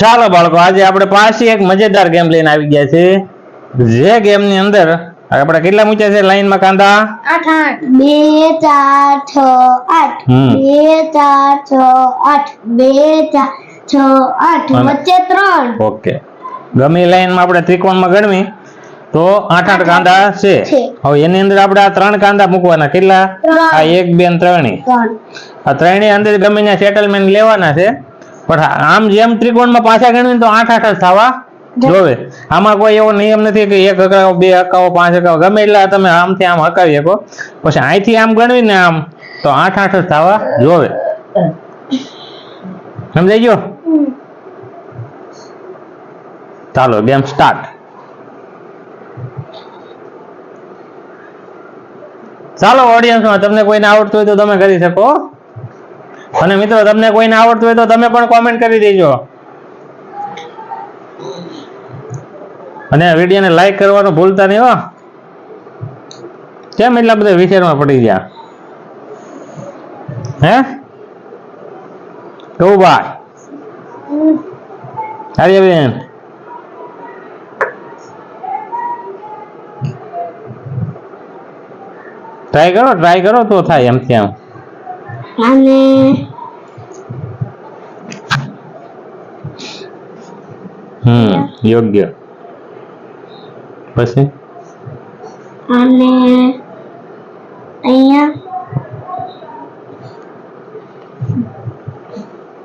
ચાલો બાળકો આજે આપણે પાછી એક મજેદાર ગેમ લઈને આવી ગયા છે જે ગેમની અંદર આપણે કેટલા મૂક્યા છે લાઈનમાં કાંદા? આઠ આઠ. બે ચાર છ આઠ. બે ચાર છ આઠ. બે ચાર છ આઠ. વચ્ચે ત્રણ. ઓકે. ગમે એ લાઈનમાં આપણે ત્રિકોણમાં ગણવી તો આઠ આઠ કાંદા છે. હવે એની અંદર આપણે આ ત્રણ કાંદા મૂકવાના. કેટલા? આ એક બે ત્રણ. આ ત્રણેય અંદર ગમે સેટલમેન્ટ લેવાના છે. પણ આમ જેમ ત્રિકોણમાં પાછા ગણવી તો આઠ આઠ જ થવા. જોવે. આમાં કોઈ એવો નિયમ નથી કે એક હકાવો બે હકાવો પાંચ હકાવો ગમે એટલા તમે આમથી આમ હકાવી શકો. પછી અહીંથી આમ ગણવી ને આમ તો આઠ આઠ જ થવા. જોવે. સમજાઈ ગયો? ચાલો ગેમ સ્ટાર્ટ ચાલો ઓડિયન્સમાં તમને કોઈને આવડતું હોય તો તમે કરી શકો. અને મિત્રો, તમને કોઈને આવડતું હોય તો તમે પણ કોમેન્ટ કરી દેજો. અને વિડીયોને લાઈક કરવાનું ભૂલતા નહીં હો. કેમ એટલા બધા વિચારમાં પડી ગયા? હે? કહું ભાઈ? આર્યબેન ટ્રાય કરો ટ્રાય કરો, તો થાય એમથી આમ અને હમ યોગ્ય. પછી? અને અહીંયા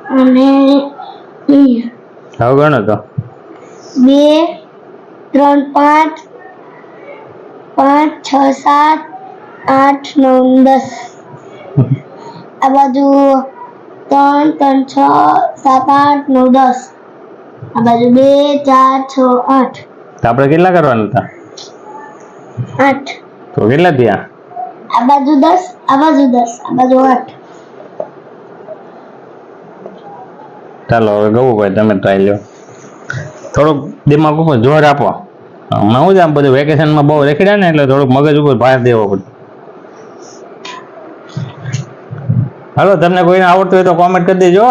અને હવે ગણો તો. બે ત્રણ પાંચ પાંચ છ સાત આઠ નવ દસ. આ બાજુ ત્રણ ત્રણ છ સાત આઠ નવ દસ આ બાજુ બે ચાર છ આઠ તો આપણે કેટલા કરવાના હતા આઠ તો કેટલા થયા આ બાજુ દસ આ બાજુ દસ આ બાજુ આઠ ચાલો હવે ગવું ભાઈ તમે ટ્રાય લ્યો। થોડુંક દિમાગ ઉપર જોર આપો. હમણાં હું જ આમ બધું વેકેશનમાં બહુ રેખડ્યા ને એટલે થોડુંક મગજ ઉપર ભાર દેવો પડે. હાલો, તમને કોઈને આવડતું હોય તો કોમેન્ટ કરી દેજો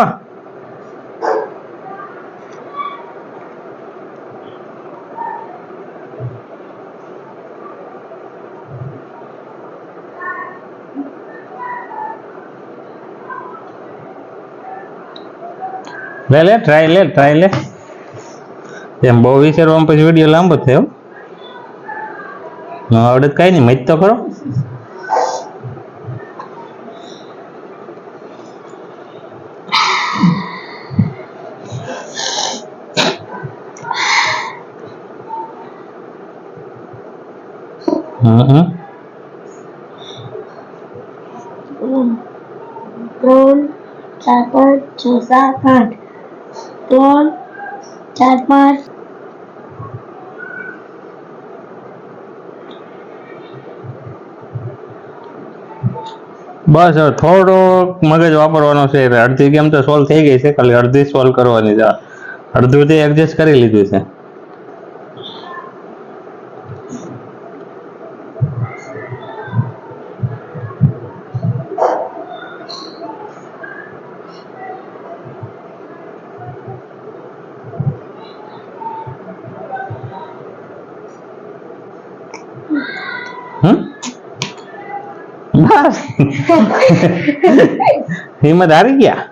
લે લે ટ્રાય લે ટ્રાય લે. એમ બહુ વિચારવામાં પછી વીડિયો લાંબો થયો. આવડત આવડે કઈ નહીં મત તો કરો. હમ હમ ત્રણ ચાર પાંચ છ સાત આઠ ત્રણ ચાર પાંચ બસ હવે થોડોક મગજ વાપરવાનો છે એટલે અડધી ગેમ તો સોલ્વ થઈ ગઈ છે ખાલી અડધી સોલ્વ કરવાની છે. અડધું તે એડજસ્ટ કરી લીધું છે. બસ હિંમત હારી ગયા?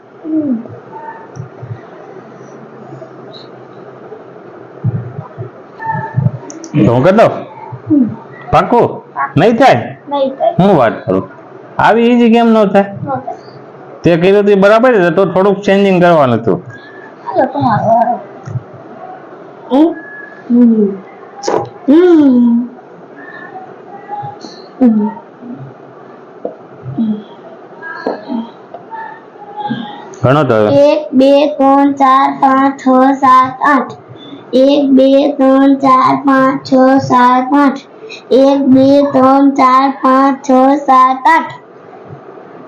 તો હું કરી દઉં પાકું નહીં થાય? હું વાત કરું? આવી ઈઝી કેમ ન થાય? તે કીધું તે બરાબર તો થોડુંક ચેન્જિંગ કરવાનું હતું. હમ? હમ. હમ. હમ. ઘણો તો હવે એક બે ત્રણ ચાર પાંચ છ સાત આઠ. એક બે ત્રણ ચાર પાંચ છ સાત આઠ. એક બે ત્રણ ચાર પાંચ છ સાત આઠ.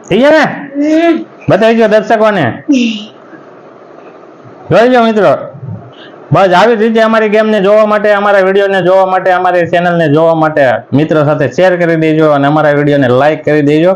થઈ ગયા ને? બતાવી દો દર્શકોને. જોઈ લો મિત્રો. બસ આવી રીતે અમારી ગેમને જોવા માટે, અમારા વિડીયોને જોવા માટે, અમારી ચેનલને જોવા માટે મિત્રો સાથે શેર કરી દેજો અને અમારા વિડીયોને લાઇક કરી દેજો.